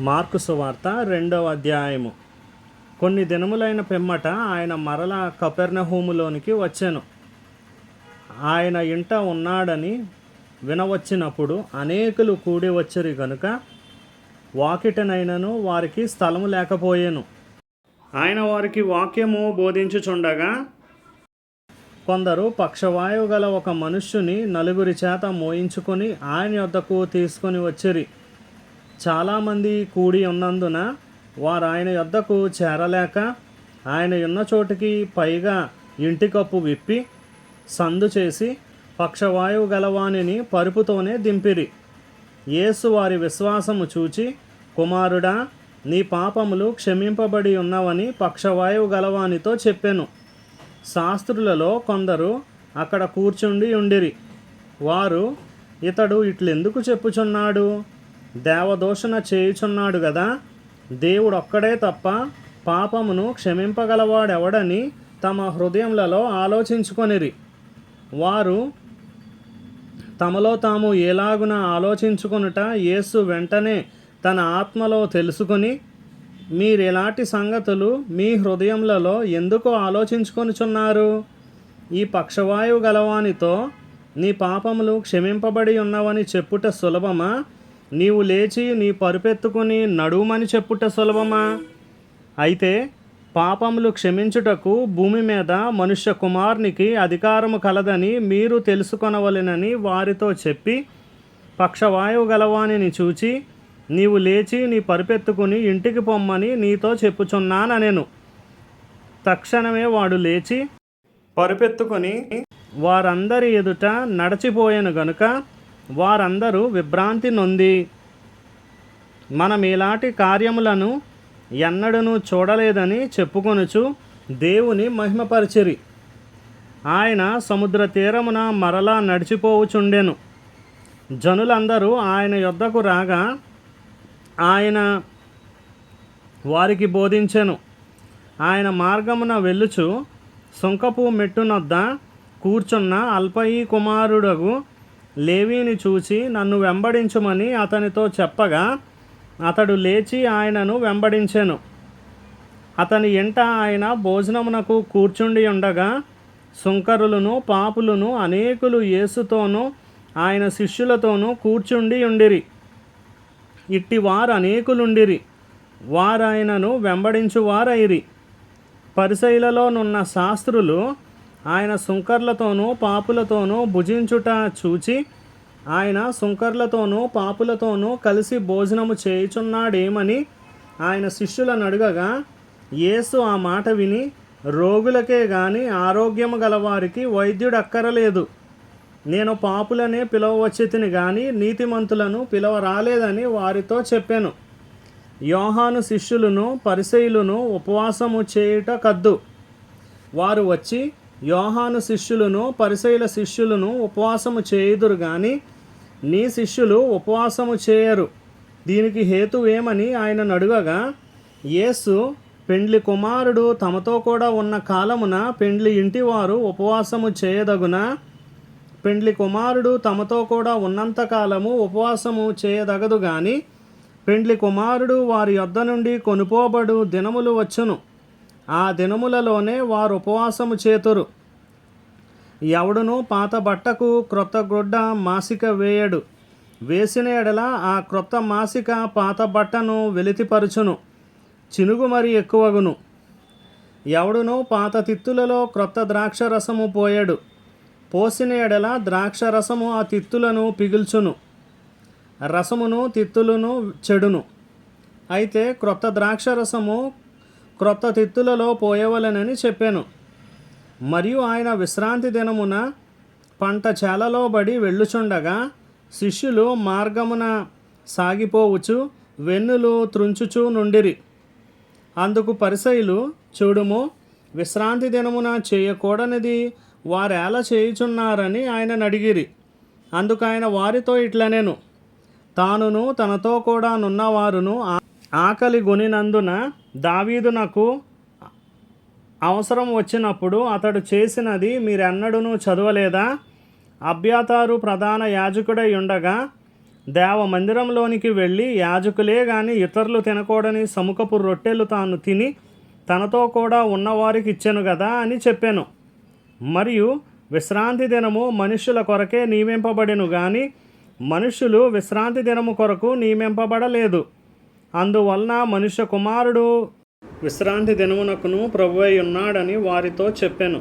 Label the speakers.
Speaker 1: Mark సువార్త రెండవ అధ్యాయము. కొన్ని దినములైన పిమ్మట ఆయన మరల కపెర్నహూములోనికి వచ్చాను. ఆయన ఇంట ఉన్నాడని వినవచ్చినప్పుడు అనేకులు కూడి వచ్చిరి గనుక వాకిటనైనను వారికి స్థలము లేకపోయాను. ఆయన వారికి వాక్యము బోధించుచుండగా కొందరు పక్షవాయువు గల ఒక మనుష్యుని నలుగురి చేత మోయించుకొని ఆయన యొద్దకు తీసుకొని వచ్చిరి. చాలామంది కూడి ఉన్నందున వారు ఆయన యొద్దకు చేరలేక ఆయన ఉన్న చోటికి పైగా ఇంటి కప్పు విప్పి సందు చేసి పక్షవాయువు గలవానిని పరుపుతోనే దింపిరి. యేసు వారి విశ్వాసము చూచి కుమారుడా నీ పాపములు క్షమింపబడి ఉన్నవని పక్షవాయువు గలవానితో చెప్పెను. శాస్త్రులలో కొందరు అక్కడ కూర్చుండి ఉండిరి. వారు ఇతడు ఇట్లెందుకు చెప్పుచున్నాడు? దేవదూషణ చేయుచున్నాడు కదా దేవుడు ఒక్కడే తప్ప పాపమును క్షమింపగలవాడెవడని తమ హృదయములలో ఆలోచించుకొనిరి. వారు తమలో తాము ఎలాగున ఆలోచించుకొనుట యేసు వెంటనే తన ఆత్మలో తెలుసుకుని మీరు ఎలాంటి సంగతులు మీ హృదయములలో ఎందుకు ఆలోచించుకొనుచున్నారు? ఈ పక్షవాయువు గలవానితో నీ పాపములు క్షమింపబడి ఉన్నవని చెప్పుట సులభమా? నీవు లేచి నీ పరుపెత్తుకుని నడుమని చెప్పుట సులభమా? అయితే పాపములు క్షమించుటకు భూమి మీద మనుష్య కుమారునికి అధికారము కలదని మీరు తెలుసుకొనవలెనని వారితో చెప్పి పక్షవాయువు గలవానిని చూచి నీవు లేచి నీ పరుపెత్తుకుని ఇంటికి పొమ్మని నీతో చెప్పుచున్నాననెను. తక్షణమే వాడు లేచి పరుపెత్తుకొని వారందరి ఎదుట నడచిపోయాను గనుక వారందరూ విభ్రాంతి నొంది. మనం ఇలాంటి కార్యములను ఎన్నడను చూడలేదని చెప్పుకొనుచు దేవుని మహిమపరిచిరి. ఆయన సముద్ర తీరమున మరలా నడిచిపోవుచుండెను. జనులందరూ ఆయన యొద్దకు రాగా ఆయన వారికి బోధించెను. ఆయన మార్గమున వెళ్ళుచు సుంకపు మెట్టునొద్ద కూర్చున్న అల్పయి కుమారుడగు లేవీని చూచి నన్ను వెంబడించుమని అతనితో చెప్పగా అతడు లేచి ఆయనను వెంబడించెను. అతని ఇంట ఆయన భోజనమునకు కూర్చుండి ఉండగా సుంకరులను పాపులను అనేకులు యేసుతోనూ ఆయన శిష్యులతోనూ కూర్చుండి ఉండిరి. ఇట్టి వారు అనేకులుండిరి. వారాయనను వెంబడించువారైరి. పరిశైలలోనున్న శాస్త్రులు ఆయన సుంకర్లతోనూ పాపులతోనూ భుజించుట చూచి ఆయన సుంకర్లతోనూ పాపులతోనూ కలిసి భోజనము చేయుచున్నాడేమని ఆయన శిష్యులను అడగగా యేసు ఆ మాట విని రోగులకే గాని ఆరోగ్యము గలవారికి వైద్యుడు అక్కరలేదు నేను పాపులనే పిలవచ్చి తిని గాని నీతిమంతులను పిలవ రాలేదని వారితో చెప్పాను. యోహాను శిష్యులను పరిశైలును ఉపవాసము చేయుట కద్దు. వారు వచ్చి యోహాను శిష్యులను పరిసయుల శిష్యులను ఉపవాసము చేయుదురు కానీ నీ శిష్యులు ఉపవాసము చేయరు. దీనికి హేతువేమని ఆయన అడుగగా యేసు పెండ్లి కుమారుడు తమతో కూడా ఉన్న కాలమున పెండ్లి ఇంటివారు ఉపవాసము చేయదగున పెండ్లి కుమారుడు తమతో కూడా ఉన్నంత కాలము ఉపవాసము చేయదగదు గాని పెండ్లి కుమారుడు వారి యొద్ద నుండి కొనుపోబడు దినములు వచ్చును. ఆ దినములలోనే వారు ఉపవాసము చేతురు. ఎవడును పాత బట్టకు క్రొత్త గుడ్డ మాసిక వేయడు. వేసిన ఎడల ఆ క్రొత్త మాసిక పాత బట్టను వెలితిపరుచును. చినుగు మరి ఎక్కువగును. ఎవడును పాత తిత్తులలో క్రొత్త ద్రాక్ష రసము పోయడు. పోసిన ఎడల ద్రాక్ష రసము ఆ తిత్తులను పిగుల్చును. రసమును తిత్తులను చెడును. అయితే క్రొత్త ద్రాక్ష రసము క్రొత్త తిత్తులలో పోయవలెనని చెప్పాను. మరియు ఆయన విశ్రాంతి దినమున పంట చేలలో బడి వెళ్ళుచుండగా శిష్యులు మార్గమున సాగిపోవచ్చు వెన్నులు త్రుంచుచూ నుండిరి. అందుకు పరిసయులు చూడుము విశ్రాంతి దినమున చేయకూడనిది వారేలా చేయుచున్నారని ఆయన అడిగిరి అందుకు ఆయన వారితో ఇట్లనేను. తానును తనతో కూడా నున్నవారును ఆ- ఆకలి గొనినందున దావీదునకు అవసరం వచ్చినప్పుడు అతడు చేసినది మీరెన్నడూ చదవలేదా? అభ్యాతారు ప్రధాన యాజకుడై ఉండగా దేవ మందిరంలోనికి వెళ్ళి యాజకులే గాని ఇతరులు తినకూడని సముఖపు రొట్టెలు తాను తిని తనతో కూడా ఉన్నవారికి ఇచ్చాను కదా అని చెప్పాను. మరియు విశ్రాంతి దినము మనుషుల కొరకే నియమింపబడెను కానీ మనుషులు విశ్రాంతి దినము కొరకు నియమింపబడలేదు. అందువలన మనుష్య కుమారుడు విశ్రాంతి దినమునకును ప్రభువై ఉన్నాడని వారితో చెప్పాను.